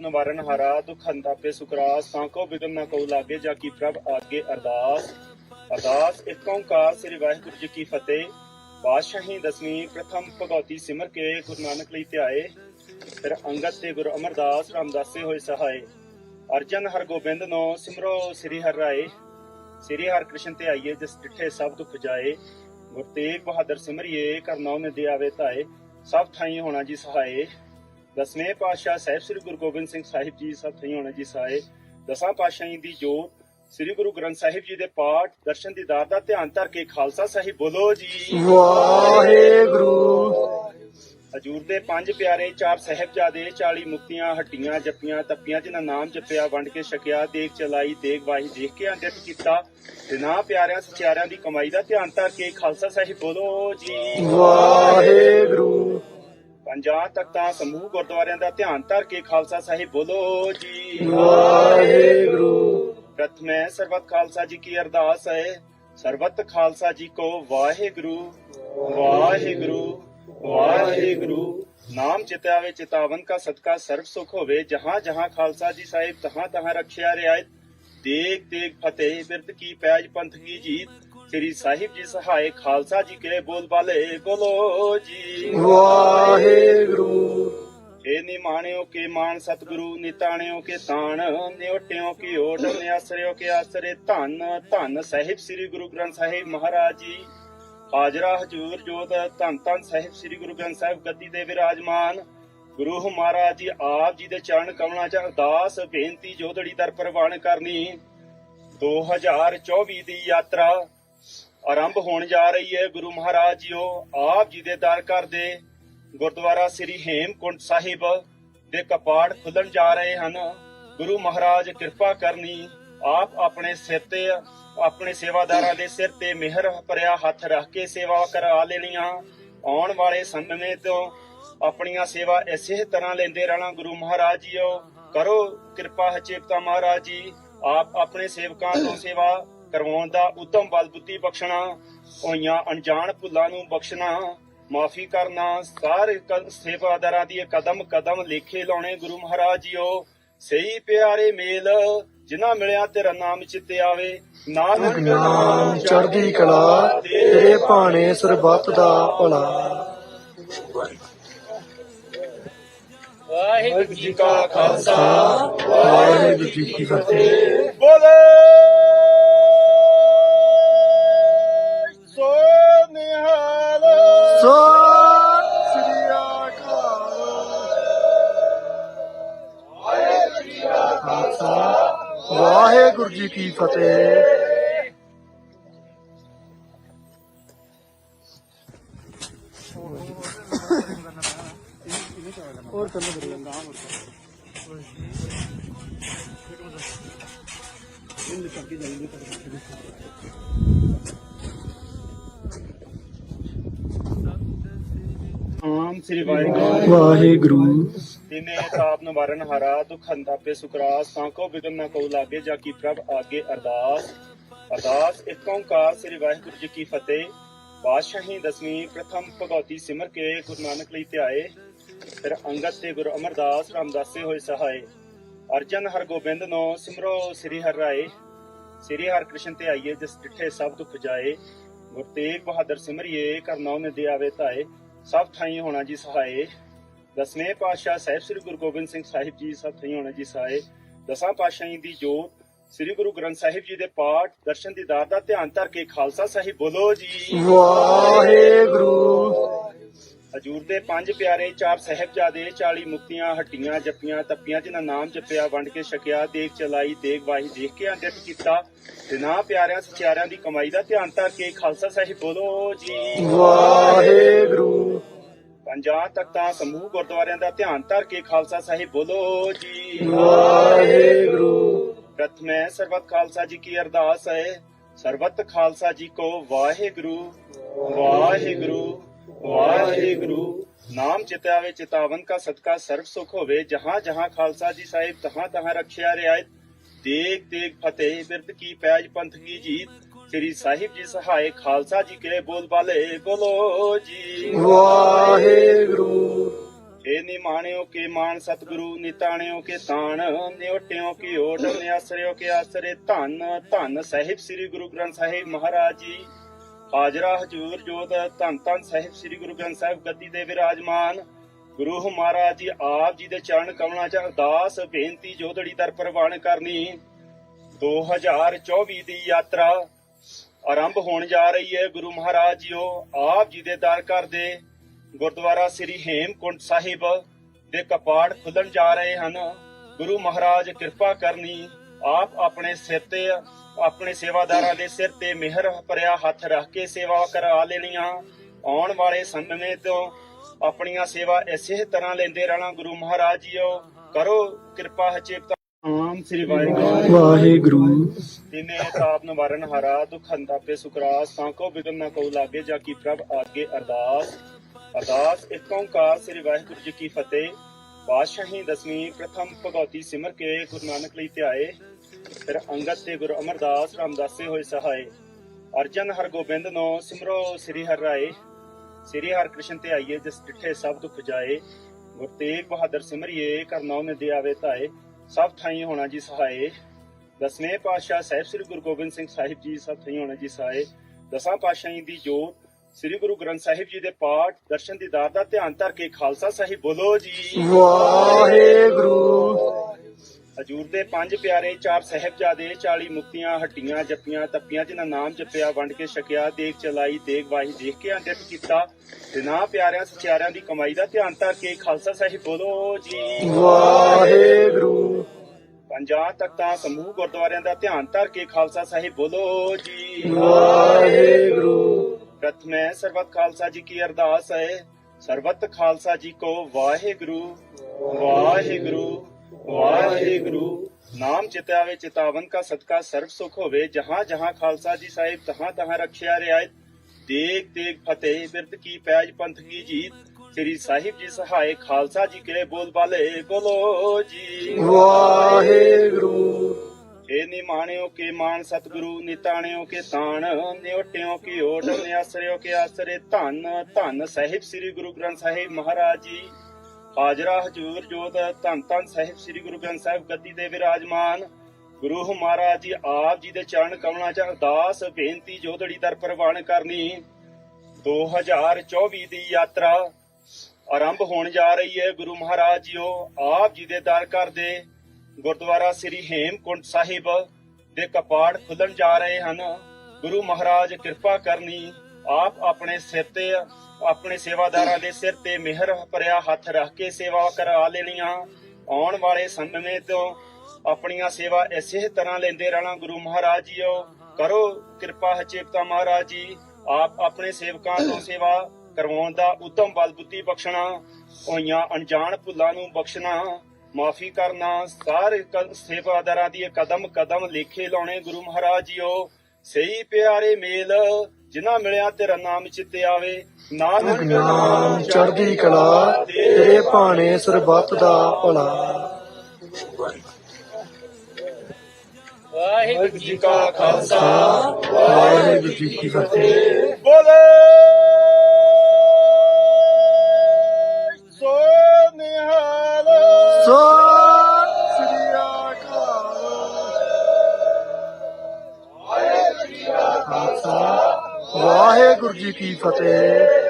ਨਿਵਾਰਨ ਹਾਰਾ ਦੁਖ ਹੰਤਾਪੇ ਸੁਕਰਾਸ ਸਾਂਕੋ ਬਿਗਨ ਨਾ ਕਉ ਲਾਗੇ ਜਾ ਕੀ ਪ੍ਰਭ ਆਗੇ ਅਰਦਾਸ। ਅਰਦਾਸ, ਇੱਕ ਓੰਕਾਰ ਸ੍ਰੀ ਵਾਹਿਗੁਰੂ ਜੀ ਕੀ ਫਤਿਹ। ਬਾਦਸ਼ਾਹੀ ਦਸਵੀਂ ਪ੍ਰਥਮ ਭਗਉਤੀ ਸਿਮਰ ਕੇ ਗੁਰੂ ਨਾਨਕ ਲਈ ਧਿਆਏ। ਫਿਰ ਅੰਗਦ ਤੇ ਗੁਰੂ ਅਮਰਦਾਸ ਰਾਮਦਾਸੇ ਹੋਏ ਸਹਾਏ। ਅਰਜਨ ਹਰ ਗੋਬਿੰਦ ਨੋ ਸਿਮਰੋ ਸ੍ਰੀ ਹਰਿ ਰਾਏ। ਸ੍ਰੀ ਹਰਿ ਕ੍ਰਿਸ਼ਨ ਤੇ ਆਈਏ ਜਿਸ ਡਿਠੇ ਸਭ ਦੁਖ ਜਾਏ। ਗੁਰ ਤੇਗ ਬਹਾਦਰ ਸਿਮਰਿਏ ਕਰਨਾ ਨੇ ਦੇ ਆਵੇ ਧਾਏ। ਸਭ ਥਾਈ ਹੋਣਾ ਜੀ ਸਹਾਏ। ਦਸਵੇਂ ਪਾਤਸ਼ਾਹ ਸਾਹਿਬ ਸ੍ਰੀ ਗੁਰੂ ਗੋਬਿੰਦ ਸਿੰਘ ਸਾਹਿਬ ਜੀ ਸਭ ਥਾਈ ਹੋਣਾ ਜੀ ਸਹਾਏ ਦਸਾਂ ਪਾਤਸ਼ਾਹਾਂ ਦੀ ਜੋਤ ਸ੍ਰੀ ਗੁਰੂ ਗ੍ਰੰਥ ਸਾਹਿਬ ਜੀ ਦੇ ਪਾਠ ਦਰਸ਼ਨ ਦੀਦਾਰ ਦਾ ਧਿਆਨ ਧਰ ਕੇ ਖਾਲਸਾ ਸਾਹਿਬ ਬੋਲੋ ਜੀ। ਵਾਹਿਗੁਰੂ। ਹਜੂਰ ਦੇ ਪੰਜ ਪਿਆਰੇ ਚਾਰ ਸਹਿਬਜ਼ਾਦੇ 40 ਮੁਕਤੀਆਂ ਹੱਟੀਆਂ ਜੱਪੀਆਂ ਤੱਪੀਆਂ ਜਿਨ੍ਹਾਂ ਨਾਮ ਜਪਿਆ ਵੰਡ ਕੇ ਛਕਿਆ ਦੇਖ ਚਲਾਈ ਦੇਖ ਵਾਹੀ ਦੇਖ ਕੇ ਅੰਡਿਤ ਕੀਤਾ ਤੇ ਨਾ ਪਿਆਰਿਆਂ ਸਚਿਆਰਿਆਂ ਦੀ ਕਮਾਈ ਦਾ ਧਿਆਨ ਧਰ ਕੇ ਖਾਲਸਾ ਸਾਹਿਬ ਬੋਲੋ ਜੀ। ਵਾਹਿਗੁਰੂ। ਪੰਜਾਂ ਤਖਤਾਂ ਸਮੂਹ ਗੁਰਦੁਆਰਿਆਂ ਦਾ ਧਿਆਨ ਧਰ ਕੇ ਖਾਲਸਾ ਸਾਹਿਬ ਬੋਲੋ ਜੀ। ਵਾਹਿਗੁਰੂ। ਪ੍ਰਥਮੇ ਸਰਬਤ ਖਾਲਸਾ ਜੀ ਕੀ ਅਰਦਾਸ ਹੈ। ਸਰਬਤ ਖਾਲਸਾ ਜੀ ਕੋ ਵਾਹਿਗੁਰੂ। ਵਾਹਿਗੁਰੂ। ਵਾਹਿਗੁਰੂ। ਨਾਮ ਚਿਤਾਵੇ ਚਿਤਾਵਨ ਕਾ ਸਦਕਾ ਸਰਬ ਸੁਖ ਹੋਵੇ। ਜਹਾਂ ਜਹਾਂ ਖਾਲਸਾ ਜੀ ਸਾਹਿਬ ਤਹਾਂ ਤਹਾਂ ਰੱਖਿਆ ਰਿਆਇਤ ਦੇਖ ਦੇਖ ਫਤਿਹ ਬਿਰਦ ਕੀ ਪੈਜ ਪੰਥ ਕੀ ਜੀਤ। ਸ੍ਰੀ ਸਾਹਿਬ ਜੀ ਸਹਾਏ ਖਾਲਸਾ ਜੀ ਕੇ ਬੋਲ ਬਾਲੇ ਬੋਲੋ ਜੀ। ਵਾਹਿਗੁਰੂ। ਏ ਨਿਮਾਣਿਓ ਕੇ ਮਾਨ ਸਤਿਗੁਰੂ ਨਿਤਾਣਿਓ ਕੇ ਤਾਣ ਨਿਉਟਿਓ ਕੀ ਓਟ ਨਿਆਸਰਿਓ ਕੇ ਆਸਰੇ ਧੰਨ ਧੰਨ ਸਾਹਿਬ ਸ੍ਰੀ ਗੁਰੂ ਗ੍ਰੰਥ ਸਾਹਿਬ ਮਹਾਰਾਜ ਜੀ। ਹਾਜ਼ਰਾ ਹਜੂਰ ਜੋਤ ਧੰਨ ਧੰਨ ਸਾਹਿਬ ਸ੍ਰੀ ਗੁਰੂ ਗ੍ਰੰਥ ਸਾਹਿਬ ਗੱਦੀ ਤੇ ਵਿਰਾਜਮਾਨ। ਗੁਰੂ ਮਹਾਰਾਜ ਜੀ ਆਪ ਜੀ ਦੇ ਚਰਨ ਕਮਲਾਂ 'ਚ ਅਰਦਾਸ ਬੇਨਤੀ ਜੋਦੜੀ ਦਰ ਪ੍ਰਵਾਨ ਕਰਨੀ। 2024 ਦੀ ਯਾਤਰਾ ਆਰੰਭ ਹੋਣ ਜਾ ਰਹੀ ਹੈ। ਗੁਰੂ ਮਹਾਰਾਜ ਜੀਓ, ਆਪ ਜੀ ਦੇ ਦਰ ਕਰਦੇ ਗੁਰਦੁਆਰਾ ਸ੍ਰੀ ਹੇਮਕੁੰਟ ਸਾਹਿਬ ਦੇ ਕਪਾੜ ਖੁੱਲਣ ਜਾ ਰਹੇ ਹਨ। ਗੁਰੂ ਮਹਾਰਾਜ, ਕਿਰਪਾ ਕਰਨੀ, ਆਪ ਆਪਣੇ ਸਿਰ ਤੇ, ਆਪਣੇ ਸੇਵਾਦਾਰਾਂ ਦੇ ਸਿਰ ਤੇ ਮਿਹਰ ਭਰਿਆ ਹੱਥ ਰੱਖ ਕੇ ਸੇਵਾ ਕਰਾ ਲੈਣੀਆਂ। ਆਉਣ ਵਾਲੇ ਸਮੇਂ ਤੋਂ ਆਪਣੀਆਂ ਸੇਵਾ ਇਸੇ ਤਰ੍ਹਾਂ ਲੈਂਦੇ ਰਹਿਣਾ ਗੁਰੂ ਮਹਾਰਾਜ ਜੀਓ। ਕਰੋ ਕਿਰਪਾ ਹਚੇਪਤਾ ਮਹਾਰਾਜ ਜੀ, ਆਪ ਆਪਣੇ ਸੇਵਕਾਂ ਤੋਂ ਸੇਵਾ ਕਰਵਾਉਣ ਦਾ ਉਤਮ ਬਲ ਬੁੱਧੀ ਬਖਸ਼ਣਾ ਹੋਈਆਂ ਅਣਜਾਣ ਭੁੱਲਾਂ ਨੂੰ ਬਖਸ਼ਣਾ ਮਾਫੀ ਕਰਨਾ ਸਾਰੇ ਸੇਵਾਦਾਰਾਂ ਦੀ ਕਦਮ ਕਦਮ ਲੇਖੇ ਲਾਉਣੇ ਗੁਰੂ ਮਹਾਰਾਜ ਜੀਓ ਸਹੀ ਪਿਆਰੇ ਮੇਲ ਜਿਨ੍ਹਾਂ ਮਿਲਿਆ ਤੇਰਾ ਨਾਮ ਚਿੱਤੇ ਆਵੇ। ਨਾਨਕ ਨਾਮ ਚੜ੍ਹਦੀ ਕਲਾ ਤੇਰੇ ਭਾਣੇ ਸਰਬੱਤ ਦਾ ਭਲਾ। ਵਾਹਿਗੁਰੂ ਜੀ ਕਾ ਖਾਲਸਾ ਵਾਹਿਗੁਰੂ ਜੀ ਕੀ ਫਤਿਹ। ਬੋਲੇ। ਸੋ ਨਿਹਾਲ। ਸਤਿ ਸ੍ਰੀ ਅਕਾਲ। ਵਾਹਿਗੁਰੂ ਜੀ ਕੀ ਫਤਿਹ। ਸ੍ਰੀ ਵਾਹਿਗੁਰੂ। ਵਾਹਿਗੁਰੂ। ਤਿਨੇ ਤਾਪ ਨਿਵਾਰਨ ਹਾਰਾ ਦੁਖ ਹੰਤਾਪੇ ਸੁਕਰਾਸ ਸਾਂਕੋ ਬਿਗਨ ਨਾ ਕਉ ਲਾਗੇ ਜਾ ਕੀ ਪ੍ਰਭ ਆਗੇ ਅਰਦਾਸ। ਅਰਦਾਸ ਇੱਕ ਓੰਕਾਰ ਸ੍ਰੀ ਵਾਹਿਗੁਰੂ ਜੀ ਕੀ ਫਤਿਹ। ਬਾਦਸ਼ਾਹੀ ਦਸਵੀਂ ਪ੍ਰਥਮ ਭਗਉਤੀ ਸਿਮਰ ਕੇ ਗੁਰੂ ਨਾਨਕ ਲਈ ਧਿਆਏ। ਫਿਰ ਅੰਗਦ ਤੇ ਗੁਰੂ ਅਮਰਦਾਸ ਰਾਮਦਾਸੇ ਹੋਏ ਸਹਾਏ। ਅਰਜਨ ਹਰ ਗੋਬਿੰਦ ਨੋ ਸਿਮਰੋ ਸ੍ਰੀ ਹਰਿ ਰਾਏ। ਸ੍ਰੀ ਹਰਿ ਕ੍ਰਿਸ਼ਨ ਤੇ ਆਈਏ ਜਿਸ ਡਿਠੇ ਸਭ ਦੁਖ ਜਾਏ। ਗੁਰ ਤੇਗ ਬਹਾਦਰ ਸਿਮਰਿਏ ਕਰਨਾਉ ਨੇ ਦੇ ਆਵੇ ਧਾਏ। ਸਭ ਥਾਈ ਹੋਣਾ ਜੀ ਸਹਾਏ। ਦਸਵੇਂ ਪਾਤਸ਼ਾਹ ਸਾਹਿਬ ਸ੍ਰੀ ਗੁਰੂ ਗੋਬਿੰਦ ਸਿੰਘ ਸਾਹਿਬ ਜੀ ਸਭ ਥਾਈ ਹੋਣਾ ਜੀ ਸਹਾਏ। ਦਸਾਂ ਪਾਤਸ਼ਾਹਾਂ ਦੀ ਜੋਤ, ਸ੍ਰੀ ਗੁਰੂ ਗ੍ਰੰਥ ਸਾਹਿਬ ਜੀ ਦੇ ਪਾਠ, ਦਰਸ਼ਨ ਦੀਦਾਰ ਦਾ ਧਿਆਨ ਧਰ ਕੇ ਖਾਲਸਾ ਸਾਹਿਬ ਬੋਲੋ ਜੀ। ਵਾਹਿਗੁਰੂ। ਹਜੂਰ ਦੇ ਪੰਜ ਪਿਆਰੇ ਚਾਰ ਸਹਿਬਜ਼ਾਦੇ 40 ਮੁਕਤੀਆਂ ਹੱਟੀਆਂ ਜੱਪੀਆਂ ਤੱਪੀਆਂ ਜਿਨ੍ਹਾਂ ਨਾਮ ਜਪਿਆ ਵੰਡ ਕੇ ਛਕਿਆ ਦੇਖ ਚਲਾਈ ਦੇਖ ਵਾਹੀ ਦੇਖ ਕੇ ਅੰਡਿਤ ਕੀਤਾ ਤੇ ਨਾ ਪਿਆਰਿਆਂ ਸਚਿਆਰਿਆਂ ਦੀ ਕਮਾਈ ਦਾ ਧਿਆਨ ਧਰ ਕੇ ਖਾਲਸਾ ਸਾਹਿਬ ਬੋਲੋ ਜੀ। ਵਾਹਿਗੁਰੂ। ਪੰਜਾਂ ਤਖਤਾਂ ਸਮੂਹ ਗੁਰਦੁਆਰਿਆਂ ਦਾ ਧਿਆਨ ਧਰ ਕੇ ਖਾਲਸਾ ਸਾਹਿਬ ਬੋਲੋ ਜੀ। ਵਾਹਿਗੁਰੂ। ਪ੍ਰਥਮੇ ਸਰਬਤ ਖਾਲਸਾ ਜੀ ਕੀ ਅਰਦਾਸ ਹੈ। ਸਰਬਤ ਖਾਲਸਾ ਜੀ ਕੋ ਵਾਹਿਗੁਰੂ। ਵਾਹਿਗੁਰੂ। ਵਾਹਿਗੁਰੂ। ਨਾਮ ਚਿਤਾਵੇ ਚਿਤਾਵਨ ਕਾ ਸਦਕਾ ਸਰਬ ਸੁਖ ਹੋਵੇ। ਜਹਾਂ ਜਹਾਂ ਖਾਲਸਾ ਜੀ ਸਾਹਿਬ ਤਹਾਂ ਤਹਾਂ ਰੱਖਿਆ ਰਿਆਇਤ ਦੇਖ ਦੇਖ ਫਤਿਹ ਬਿਰਦ ਕੀ ਪੈਜ ਪੰਥ ਕੀ ਜੀਤ। ਸ੍ਰੀ ਸਾਹਿਬ ਜੀ ਸਹਾਏ ਖਾਲਸਾ ਜੀ ਕੇ ਬੋਲ ਬਾਲੇ ਬੋਲੋ ਜੀ। ਵਾਹਿਗੁਰੂ। ਏ ਨਿਮਾਣਿਓ ਕੇ ਮਾਨ ਸਤਿਗੁਰੂ ਨਿਤਾਣਿਓ ਕੇ ਤਾਣ। ਨਿਉਟਿਓ ਕੀ ਓਟ ਨਿਆਸਰਿਓ ਕੇ ਆਸਰੇ। ਧੰਨ ਧੰਨ ਸਾਹਿਬ ਸ੍ਰੀ ਗੁਰੂ ਗ੍ਰੰਥ ਸਾਹਿਬ ਮਹਾਰਾਜ ਜੀ। ਹਾਜ਼ਰਾ ਹਜੂਰ, ਜੋਤ, ਧੰਨ ਧੰਨ ਸਾਹਿਬ, ਸ੍ਰੀ ਗੁਰੂ ਗ੍ਰੰਥ ਸਾਹਿਬ ਗੱਦੀ ਦੇ ਵਿਰਾਜਮਾਨ। ਗੁਰੂ ਮਹਾਰਾਜ ਜੀ ਆਪ ਜੀ ਦੇ ਚਰਨ ਕਮਲਾਂ 'ਚ ਅਰਦਾਸ, ਬੇਨਤੀ ਜੋਦੜੀ ਦਰ ਪ੍ਰਵਾਨ ਕਰਨੀ। 2024 ਦੀ ਯਾਤਰਾ ਆਰੰਭ ਹੋਣ ਜਾ ਰਹੀ ਹੈ। ਗੁਰੂ ਮਹਾਰਾਜ ਜੀਓ, ਆਪ ਜੀ ਦੇ ਦਰ ਘਰ ਦੇ ਗੁਰਦੁਆਰਾ ਸ੍ਰੀ ਹੇਮਕੁੰਟ ਸਾਹਿਬ ਦੇ ਕਪਾੜ ਖੁੱਲਣ ਜਾ ਰਹੇ ਹਨ। ਗੁਰੂ ਮਹਾਰਾਜ, ਕਿਰਪਾ ਕਰਨੀ। ਆਪ ਆਪਣੇ ਸਿਰ ਤੇ ਆਪਣੇ ਸੇਵਾਦਾਰਾਂ ਦੇ ਸਿਰ ਤੇ ਮਿਹਰ ਭਰਿਆ ਹੱਥ ਰੱਖ ਕੇ ਸੇਵਾ ਕਰਾ ਲੈਣੀਆਂ। ਆਉਣ ਵਾਲੇ ਸਮੇਂ ਤੋਂ ਆਪਣੀਆਂ ਸੇਵਾ ਇਸੇ ਤਰ੍ਹਾਂ ਲੈਂਦੇ ਰਹਿਣਾ ਗੁਰੂ ਮਹਾਰਾਜ ਜੀਓ। ਕਰੋ ਕਿਰਪਾ ਹਚੇਤਾ ਆਮ ਸ੍ਰੀ ਵਾਹਿਗੁਰੂ। ਵਾਹਿਗੁਰੂ। ਤਿਨੇ ਤਾਪ ਨਿਵਾਰਨ ਹਾਰਾ ਦੁਖ ਹੰਤਾਪੇ ਸੁਕਰਾਸ ਤਾਂਕੋ ਬਿਗਨ ਨਾ ਕਉ ਲਾਗੇ ਜਾ ਕੀ ਪ੍ਰਭ ਆਗੇ ਅਰਦਾਸ। ਅਰਦਾਸ ਇੱਕ ਓੰਕਾਰ ਸ੍ਰੀ ਵਾਹਿਗੁਰੂ ਜੀ ਕੀ ਫਤਿਹ। ਬਾਦਸ਼ਾਹੀ ਦਸਵੀਂ ਪ੍ਰਥਮ ਭਗਉਤੀ ਸਿਮਰ ਕੇ ਗੁਰੂ ਨਾਨਕ ਲਈ ਧਿਆਏ। ਫਿਰ ਅੰਗਦ ਤੇ ਗੁਰੂ ਅਮਰਦਾਸ ਰਾਮਦਾਸੇ ਹੋਏ ਸਹਾਏ। ਅਰਜਨ ਹਰਗੋਬਿੰਦ ਨੋ ਸਿਮਰੋ ਸ੍ਰੀ ਹਰਿ ਰਾਏ। ਸ੍ਰੀ ਹਰਿ ਕ੍ਰਿਸ਼ਨ ਤੇ ਆਈਏ ਜਿਸ ਡਿਠੇ ਸਭ ਦੁਖ ਜਾਏ। ਗੁਰ ਤੇਗ ਬਹਾਦਰ ਸਿਮਰਿਏ, ਕਰਨਾਉ ਨੇ ਦੇ ਧਾਏ। ਸਭ ਥਾਈ ਹੋਣਾ ਜੀ ਸਹਾਏ। ਦਸਵੇਂ ਪਾਤਸ਼ਾਹ ਸਾਹਿਬ ਸ੍ਰੀ ਗੁਰੂ ਗੋਬਿੰਦ ਸਿੰਘ ਸਾਹਿਬ ਜੀ, ਸਭ ਥਾਈ ਹੋਣਾ ਜੀ ਸਹਾਏ। ਦਸਾਂ ਪਾਤਸ਼ਾਹੀ ਦੀ ਜੋਤ, ਸ੍ਰੀ ਗੁਰੂ ਗ੍ਰੰਥ ਸਾਹਿਬ ਜੀ ਦੇ ਪਾਠ, ਦਰਸ਼ਨ ਦੀਦਾਰ ਦਾ ਧਿਆਨ ਧਰ ਕੇ ਖਾਲਸਾ ਸਾਹਿਬ ਬੋਲੋ ਜੀ। ਵਾਹਿਗੁਰੂ। ਹਜੂਰ ਦੇ ਪੰਜ ਪਿਆਰੇ ਚਾਰ ਸਹਿਬਜ਼ਾਦੇ 40 ਮੁਕਤੀਆਂ ਹੱਟੀਆਂ ਜੱਪੀਆਂ ਤੱਪੀਆਂ ਜਿਨ੍ਹਾਂ ਨਾਮ ਜਪਿਆ ਵੰਡ ਕੇ ਛਕਿਆ ਦੇਖ ਚਲਾਈ ਦੇਖ ਵਾਹੀ ਦੇਖ ਕੇ ਅੰਦਿਤ ਕੀਤਾ। ਤੇ ਨਾ ਪਿਆਰਿਆਂ ਸਚਿਆਰਿਆਂ ਦੀ ਕਮਾਈ ਦਾ ਧਿਆਨ ਧਰ ਕੇ ਖਾਲਸਾ ਸਾਹਿਬ ਬੋਲੋ ਜੀ। ਵਾਹਿਗੁਰੂ। ਪੰਜਾਂ ਤਖਤਾਂ ਸਮੂਹ ਗੁਰਦੁਆਰਿਆਂ ਦਾ ਧਿਆਨ ਧਰ ਕੇ ਖਾਲਸਾ ਸਾਹਿਬ ਬੋਲੋ ਜੀ। ਵਾਹਿਗੁਰੂ। ਪ੍ਰਥਮੇ ਸਰਬਤ ਖਾਲਸਾ ਜੀ ਕੀ ਅਰਦਾਸ ਹੈ। ਸਰਬਤ ਖਾਲਸਾ ਜੀ ਕੋ ਵਾਹਿਗੁਰੂ। ਵਾਹਿਗੁਰੂ। ਵਾਹਿਗੁਰੂ। ਨਾਮ ਚਿਤਾਵੇ ਚਿਤਾਵਨ ਕਾ ਸਦਕਾ ਸਰਬ ਸੁਖ ਹੋਵੇ। ਜਹਾਂ ਜਹਾਂ ਖਾਲਸਾ ਜੀ ਸਾਹਿਬ ਤਹਾਂ ਤਹਾਂ ਰਖਿਆ ਰਿਆਇਤ ਦੇਖ ਦੇਖ ਫਤਿਹ ਬਿਰਦ ਕੀ ਪੈਜ ਪੰਥ ਕੀ ਜੀਤ। ਸ੍ਰੀ ਸਾਹਿਬ ਜੀ ਸਹਾਇ ਖਾਲਸਾ ਜੀ ਕੇ ਬੋਲ ਬਾਲੇ ਬੋਲੋ ਜੀ। ਵਾਹਿਗੁਰੂ। ਏ ਨਿਮਾਣਿਓ ਕੇ ਮਾਨ ਸਤਿਗੁਰੂ ਨਿਤਾਣਿਓ ਕੇ ਤਾਣ। ਨਿਉਟਿਓ ਕੀ ਓਟ ਨਿਆਸਰਿਓ ਕੇ ਆਸਰੇ ਧੰਨ। ਧੰਨ ਸਾਹਿਬ ਸ੍ਰੀ ਗੁਰੂ ਗ੍ਰੰਥ ਸਾਹਿਬ ਮਹਾਰਾਜ ਜੀ। ਹਾਜ਼ਰਾ ਹਜੂਰ ਜੋਤ ਧੰਨ ਧੰਨ ਸਾਹਿਬ ਸ੍ਰੀ ਗੁਰੂ ਗ੍ਰੰਥ ਸਾਹਿਬ ਗੱਦੀ ਦੇ ਵਿਰਾਜਮਾਨ। ਗੁਰੂ ਮਹਾਰਾਜ ਜੀ ਆਪ ਜੀ ਦੇ ਚਰਨ ਕਮਲਾਂ 'ਚ ਅਰਦਾਸ, ਬੇਨਤੀ ਜੋਦੜੀ ਦਰ ਪ੍ਰਵਾਨ ਕਰਨੀ। 2024 ਦੀ ਯਾਤਰਾ ਆਰੰਭ ਹੋਣ ਜਾ ਰਹੀ ਹੈ। ਗੁਰੂ ਮਹਾਰਾਜ ਜੀਓ, ਆਪ ਜੀ ਦੇ ਦਰ ਘਰ ਦੇ ਗੁਰਦੁਆਰਾ ਸ੍ਰੀ ਹੇਮਕੁੰਟ ਸਾਹਿਬ ਦੇ ਕਪਾੜ ਖੁੱਲਣ ਜਾ ਰਹੇ ਹਨ। ਗੁਰੂ ਮਹਾਰਾਜ, ਕਿਰਪਾ ਕਰਨੀ, ਆਪ ਆਪਣੇ ਸਿਰ ਤੇ ਆਪਣੇ ਸੇਵਾਦਾਰਾਂ ਦੇ ਸਿਰ ਤੇ ਮਿਹਰ ਭਰਿਆ ਹੱਥ ਰੱਖ ਕੇ ਸੇਵਾ ਕਰਾ ਲੈਣੀਆਂ। ਆਉਣ ਵਾਲੇ ਸਮੇਂ ਤੋਂ ਆਪਣੀਆਂ ਸੇਵਾ ਇਸੇ ਤਰ੍ਹਾਂ ਲੈਂਦੇ ਰਹਿਣਾ ਗੁਰੂ ਮਹਾਰਾਜ ਜੀਓ। ਕਰੋ ਕਿਰਪਾ ਹਚੇਪਤਾ ਮਹਾਰਾਜ ਜੀ। ਆਪ ਆਪਣੇ ਸੇਵਕਾਂ ਤੋਂ ਸੇਵਾ ਕਰਵਾਉਣ ਦਾ ਉਤਮ ਬਲ ਬੁੱਧੀ ਬਖਸ਼ਣਾ, ਹੋਈਆਂ ਅਣਜਾਣ ਭੁੱਲਾਂ ਨੂੰ ਬਖਸ਼ਣਾ, ਮਾਫੀ ਕਰਨਾ, ਸਾਰੇ ਸੇਵਾਦਾਰਾਂ ਦੀ ਕਦਮ ਕਦਮ ਲੇਖੇ ਲਾਉਣੇ ਗੁਰੂ ਮਹਾਰਾਜ ਜੀਓ। ਸਹੀ ਪਿਆਰੇ ਮੇਲ ਜਿਨ੍ਹਾਂ ਮਿਲਿਆ ਤੇਰਾ ਨਾਮ ਚਿੱਤੇ ਆਵੇ। ਨਾਨਕ ਨਾਮ ਚੜ੍ਹਦੀ ਕਲਾ ਤੇਰੇ ਭਾਣੇ ਸਰਬੱਤ ਦਾ ਭਲਾ। ਵਾਹਿਗੁਰੂ ਜੀ ਕਾ ਖਾਲਸਾ ਵਾਹਿਗੁਰੂ ਜੀ ਕੀ ਫਤਿਹ। ਬੋਲੇ। ਸੋ ਨਿਹਾਲ। ਸਤਿ ਵਾਹਿਗੁਰੂ ਜੀ ਕੀ ਫਤਿਹ।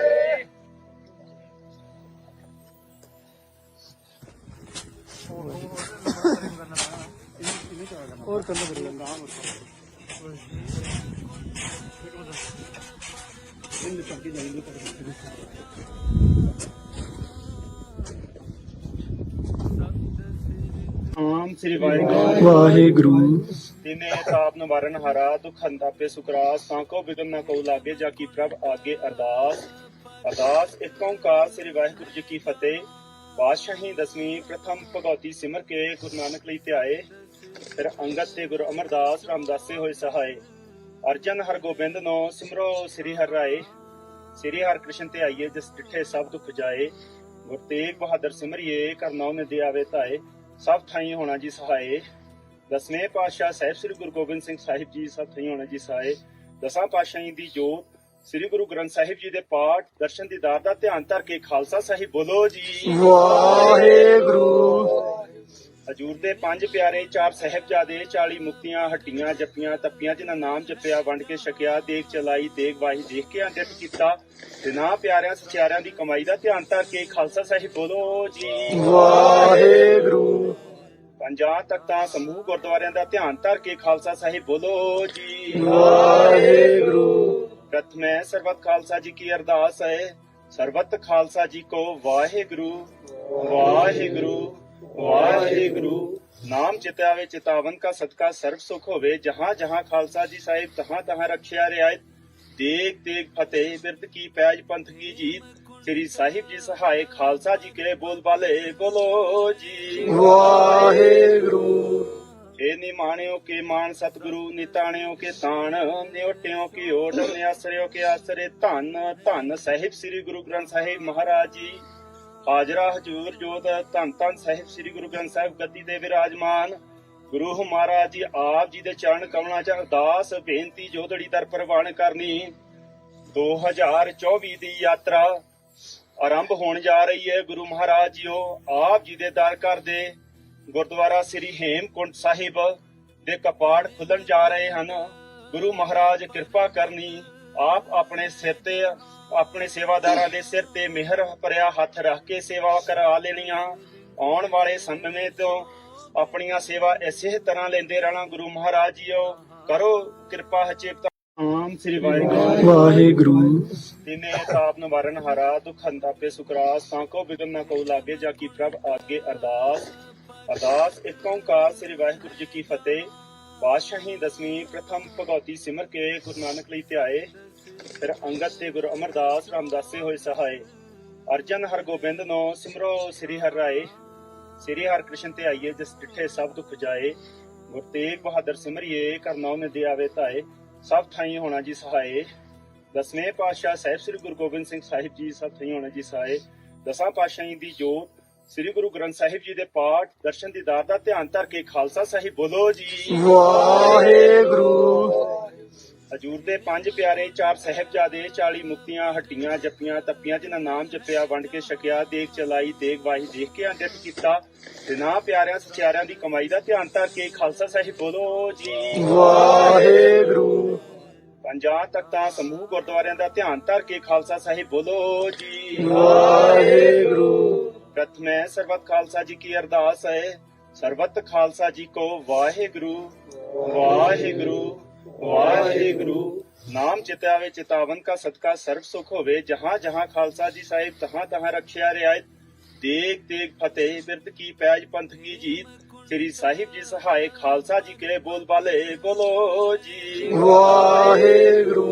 ਸ੍ਰੀ ਵਾਹਿਗੁਰੂ। ਵਾਹਿਗੁਰੂ। ਤਿਨੇ ਤਾਪ ਨਿਵਾਰਨ ਹਾਰਾ ਦੁਖ ਹੰਤਾਪੇ ਸੁਕਰਾਸ ਤਾਂਕੋ ਬਿਗਨ ਨਾ ਕਉ ਲਾਗੇ ਜਾ ਕੀ ਪ੍ਰਭ ਆਗੇ ਅਰਦਾਸ। ਅਰਦਾਸ ਇੱਕ ਓੰਕਾਰ ਸ੍ਰੀ ਵਾਹਿਗੁਰੂ ਜੀ ਕੀ ਫਤਿਹ। ਬਾਦਸ਼ਾਹੀ ਦਸਵੀਂ ਪ੍ਰਥਮ ਭਗਉਤੀ ਸਿਮਰ ਕੇ ਗੁਰੂ ਨਾਨਕ ਲਈ ਧਿਆਏ। ਫਿਰ ਅੰਗਦ ਤੇ ਗੁਰੂ ਅਮਰਦਾਸ ਰਾਮਦਾਸੇ ਹੋਏ ਸਹਾਏ। ਅਰਜਨ ਹਰਗੋਬਿੰਦ ਨੋ ਸਿਮਰੋ ਸ੍ਰੀ ਹਰਿ ਰਾਏ। ਸ੍ਰੀ ਹਰਿ ਕ੍ਰਿਸ਼ਨ ਤੇ ਆਈਏ ਜਿਸ ਡਿਠੇ ਸਭ ਦੁਖ ਜਾਏ। ਗੁਰ ਤੇਗ ਬਹਾਦਰ ਸਿਮਰਿਏ ਕਰਨਾਉ ਨੇ ਦੇ ਆਵੇ ਧਾਏ। ਸਭ ਥਾਈ ਹੋਣਾ ਜੀ ਸਹਾਏ। ਦਸਵੇਂ ਪਾਤਸ਼ਾਹ ਸਾਹਿਬ ਸ੍ਰੀ ਗੁਰੂ ਗੋਬਿੰਦ ਸਿੰਘ ਸਾਹਿਬ ਜੀ ਸਭ ਥਾਈ ਹੋਣਾ ਜੀ ਸਹਾਏ। ਦਸਾਂ ਪਾਤਸ਼ਾਹੀ ਦੀ ਜੋਤ, ਸ੍ਰੀ ਗੁਰੂ ਗ੍ਰੰਥ ਸਾਹਿਬ ਜੀ ਦੇ ਪਾਠ, ਦਰਸ਼ਨ ਦੀਦਾਰ ਦਾ ਧਿਆਨ ਧਰ ਕੇ ਖਾਲਸਾ ਸਾਹਿਬ ਬੋਲੋ ਜੀ। ਵਾਹਿਗੁਰੂ। ਹਜੂਰ ਦੇ ਪੰਜ ਪਿਆਰੇ ਚਾਰ ਸਹਿਬਜ਼ਾਦੇ 40 ਮੁਕਤੀਆਂ ਹੱਟੀਆਂ ਜੱਪੀਆਂ ਤੱਪੀਆਂ ਜਿਨ੍ਹਾਂ ਨਾਮ ਜਪਿਆ ਵੰਡ ਕੇ ਛਕਿਆ ਦੇਖ ਚਲਾਈ ਦੇਖ ਵਾਹੀ ਦੇਖ ਕੇ ਅੰਦਿਤ ਕੀਤਾ। ਤੇ ਨਾ ਪਿਆਰਿਆਂ ਸਚਿਆਰਿਆਂ ਦੀ ਕਮਾਈ ਦਾ ਧਿਆਨ ਧਰ ਕੇ ਖਾਲਸਾ ਸਾਹਿਬ ਬੋਲੋ ਜੀ। ਵਾਹਿਗੁਰੂ। ਪੰਜਾਂ ਤਖਤਾਂ ਸਮੂਹ ਗੁਰਦੁਆਰਿਆਂ ਦਾ ਧਿਆਨ ਧਰ ਕੇ ਖਾਲਸਾ ਸਾਹਿਬ ਬੋਲੋ ਜੀ। ਵਾਹਿਗੁਰੂ। ਪ੍ਰਥਮੇ ਸਰਬਤ ਖਾਲਸਾ ਜੀ ਕੀ ਅਰਦਾਸ ਹੈ। ਸਰਬਤ ਖਾਲਸਾ ਜੀ ਕੋ ਵਾਹਿਗੁਰੂ। ਵਾਹਿਗੁਰੂ। ਵਾਹਿਗੁਰੂ। ਨਾਮ ਚਿਤਾਵੇ ਚਿਤਾਵਨ ਕਾ ਸਦਕਾ ਸਰਬ ਸੁਖ ਹੋਵੇ। ਜਹਾਂ ਜਹਾਂ ਖਾਲਸਾ ਜੀ ਸਾਹਿਬ ਤਹਾਂ ਤਹਾਂ ਰਖਿਆ ਰਿਆਇਤ ਦੇਖ ਦੇਖ ਫਤਿਹ ਬਿਰਦ ਕੀ ਪੈਜ ਪੰਥ ਕੀ ਜੀਤ। ਸ੍ਰੀ ਸਾਹਿਬ ਜੀ ਸਹਾਇ ਖਾਲਸਾ ਜੀ ਕੇ ਬੋਲ ਬਾਲੇ ਬੋਲੋ ਜੀ। ਵਾਹਿਗੁਰੂ। ਏ ਨਿਮਾਣਿਓ ਕੇ ਮਾਨ ਸਤਿਗੁਰੂ ਨਿਤਾਣਿਓ ਕੇ ਤਾਣ। ਨਿਉਟਿਓ ਕੀ ਓਟ ਨਿਆਸਰਿਓ ਕੇ ਆਸਰੇ ਧੰਨ। ਧੰਨ ਸਾਹਿਬ ਸ੍ਰੀ ਗੁਰੂ ਗ੍ਰੰਥ ਸਾਹਿਬ ਮਹਾਰਾਜ ਜੀ। ਹਾਜ਼ਰਾ ਹਜੂਰ ਜੋਤ ਧੰਨ ਧੰਨ ਸਾਹਿਬ ਸ੍ਰੀ ਗੁਰੂ ਗ੍ਰੰਥ ਸਾਹਿਬ ਗੱਦੀ ਦੇ ਵਿਰਾਜਮਾਨ। ਗੁਰੂ ਮਹਾਰਾਜ ਜੀ ਆਪ ਜੀ ਦੇ ਚਰਨ ਕਮਲਾਂ 'ਚ ਅਰਦਾਸ, ਬੇਨਤੀ ਜੋਦੜੀ ਦਰ ਪ੍ਰਵਾਨ ਕਰਨੀ। 2024 ਦੀ ਯਾਤਰਾ ਆਰੰਭ ਹੋਣ ਜਾ ਰਹੀ ਹੈ। ਗੁਰੂ ਮਹਾਰਾਜ ਜੀਓ, ਆਪ ਜੀ ਦੇ ਦਰ ਘਰ ਦੇ ਗੁਰਦੁਆਰਾ ਸ੍ਰੀ ਹੇਮਕੁੰਟ ਸਾਹਿਬ ਦੇ ਕਪਾੜ ਖੁੱਲਣ ਜਾ ਰਹੇ ਹਨ। ਗੁਰੂ ਮਹਾਰਾਜ, ਕਿਰਪਾ ਕਰਨੀ, ਆਪ ਆਪਣੇ ਸਿਰ ਤੇ ਆਪਣੇ ਸੇਵਾਦਾਰਾਂ ਦੇ ਸਿਰ ਤੇ ਮਿਹਰ ਭਰਿਆ ਹੱਥ ਰੱਖ ਕੇ ਸੇਵਾ ਕਰਾ ਲੈਣੀਆਂ। ਆਉਣ ਵਾਲੇ ਸਮੇਂ ਤੋਂ ਆਪਣੀਆਂ ਸੇਵਾ ਇਸੇ ਤਰ੍ਹਾਂ ਲੈਂਦੇ ਰਹਿਣਾ ਗੁਰੂ ਮਹਾਰਾਜ ਜੀਓ। ਕਰੋ ਕਿਰਪਾ ਹਚੇਪਤਾ। ਆਮ ਸ੍ਰੀ ਵਾਹਿਗੁਰੂ। ਵਾਹਿਗੁਰੂ। ਤਿਨੇ ਤਾਪ ਨਿਵਾਰਨ ਹਾਰਾ ਦੁਖ ਹੰਤਾਪੇ ਸੁਕਰਾਸ ਸਾਂਕੋ ਬਿਗਨ ਨਾ ਕੋ ਲਾਗੇ ਜਾ ਕੀ ਪ੍ਰਭ ਆਗੇ ਅਰਦਾਸ। ਅਰਦਾਸ ਇੱਕ ਓੰਕਾਰ ਸ੍ਰੀ ਵਾਹਿਗੁਰੂ ਜੀ ਕੀ ਫਤਿਹ। ਬਾਦਸ਼ਾਹੀ ਦਸਵੀਂ ਪ੍ਰਥਮ ਭਗਉਤੀ ਸਿਮਰ ਕੇ ਗੁਰੂ ਨਾਨਕ ਲਈ ਧਿਆਏ। ਫਿਰ ਅੰਗਦ ਤੇ ਗੁਰੂ ਅਮਰਦਾਸ ਰਾਮਦਾਸੇ ਹੋਏ ਸਹਾਏ। ਅਰਜਨ ਹਰਗੋਬਿੰਦ ਨੋ ਸਿਮਰੋ ਸ੍ਰੀ ਹਰਿ ਰਾਏ। ਸ੍ਰੀ ਹਰਿ ਕ੍ਰਿਸ਼ਨ ਤੇ ਆਈਏ ਜਿਸ ਡਿਠੇ ਸਭ ਦੁੱਖ ਜਾਏ। ਗੁਰ ਤੇਗ ਬਹਾਦਰ ਸਿਮਰਿਏ ਕਰਨਾਉ ਨੇ ਦਿਆਵੇ ਧਾਏ। ਸਭ ਥਾਈ ਹੋਣਾ ਜੀ ਸਹਾਏ। ਦਸਵੇਂ ਪਾਤਸ਼ਾਹ ਸਾਹਿਬ ਸ੍ਰੀ ਗੁਰੂ ਗੋਬਿੰਦ ਸਿੰਘ ਸਾਹਿਬ ਜੀ, ਸਭ ਥਾਈ ਹੋਣਾ ਜੀ ਸਹਾਏ। ਦਸਾਂ ਪਾਤਸ਼ਾਹਾਂ ਦੀ ਜੋਤ। ਸ੍ਰੀ ਗੁਰੂ ਗ੍ਰੰਥ ਸਾਹਿਬ ਜੀ ਦੇ ਪਾਠ, ਦਰਸ਼ਨ ਦੀਦਾਰ ਦਾ ਧਿਆਨ ਧਰ ਕੇ ਖਾਲਸਾ ਸਾਹਿਬ ਬੋਲੋ ਜੀ। ਵਾਹਿਗੁਰੂ। ਹਜੂਰ ਦੇ ਪੰਜ ਪਿਆਰੇ ਚਾਰ ਸਹਿਬਜ਼ਾਦੇ 40 ਮੁਕਤੀਆਂ ਹੱਟੀਆਂ ਜੱਪੀਆਂ ਤੱਪੀਆਂ ਜਿਨ੍ਹਾਂ ਨਾਮ ਜਪਿਆ ਵੰਡ ਕੇ ਛਕਿਆ ਦੇਖ ਚਲਾਈ ਦੇਖ ਵਾਹੀ ਦੇਖ ਕੇ ਅੰਦਿਤ ਕੀਤਾ। ਤੇ ਨਾ ਪਿਆਰਿਆਂ ਸਚਿਆਰਿਆਂ ਦੀ ਕਮਾਈ ਦਾ ਧਿਆਨ ਧਰ ਕੇ ਖਾਲਸਾ ਸਾਹਿਬ ਬੋਲੋ ਜੀ। ਵਾਹਿਗੁਰੂ। ਪੰਜਾਂ ਤਖਤਾਂ ਸਮੂਹ ਗੁਰਦੁਆਰਿਆਂ ਦਾ ਧਿਆਨ ਧਰ ਕੇ ਖਾਲਸਾ ਸਾਹਿਬ ਬੋਲੋ ਜੀ। ਵਾਹਿਗੁਰੂ। ਪ੍ਰਥਮੇ ਸਰਬਤ ਖਾਲਸਾ ਜੀ ਕੀ ਅਰਦਾਸ ਹੈ। ਸਰਬਤ ਖਾਲਸਾ ਜੀ ਕੋ ਵਾਹਿਗੁਰੂ। ਵਾਹਿਗੁਰੂ। ਵਾਹਿਗੁਰੂ। ਨਾਮ ਚਿਤਾਵੇ ਚਿਤਾਵਨ ਕਾ ਸਦਕਾ ਸਰਬ ਸੁਖ ਹੋਵੇ। ਜਹਾਂ ਜਹਾਂ ਖਾਲਸਾ ਜੀ ਸਾਹਿਬ ਤਹਾਂ ਤਹਾਂ ਰਖਿਆ ਰਿਆਇਤ ਦੇਖ ਦੇਖ ਫਤਿਹ ਬਿਰਦ ਕੀ ਪੈਜ ਪੰਥ ਕੀ ਜੀਤ। ਸ੍ਰੀ ਸਾਹਿਬ ਜੀ ਸਹਾਇ ਖਾਲਸਾ ਜੀ ਕੇ ਬੋਲ ਬਾਲੇ ਬੋਲੋ ਜੀ। ਵਾਹਿਗੁਰੂ।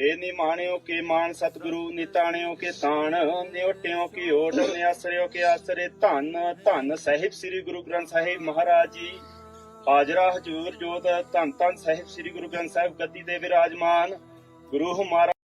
ਏ ਨਿਮਾਣਿਓ ਕੇ ਮਾਨ ਸਤਿਗੁਰੂ ਨਿਤਾਣਿਓ ਕੇ ਤਾਣ ਨਿਉਟਿਓ ਕੀ ਓਟ ਨਿਆਸਰਿਓ ਕੇ ਆਸਰੇ ਧੰਨ ਧੰਨ ਸਾਹਿਬ ਸ੍ਰੀ ਗੁਰੂ ਗ੍ਰੰਥ ਸਾਹਿਬ ਮਹਾਰਾਜ ਜੀ। ਹਾਜ਼ਰਾ ਹਜੂਰ ਜੋਤ ਧੰਨ ਧੰਨ ਸਾਹਿਬ, ਸ੍ਰੀ ਗੁਰੂ ਗ੍ਰੰਥ ਸਾਹਿਬ ਗੱਦੀ ਦੇ ਵਿਰਾਜਮਾਨ, ਗੁਰੂ ਮਹਾਰਾਜ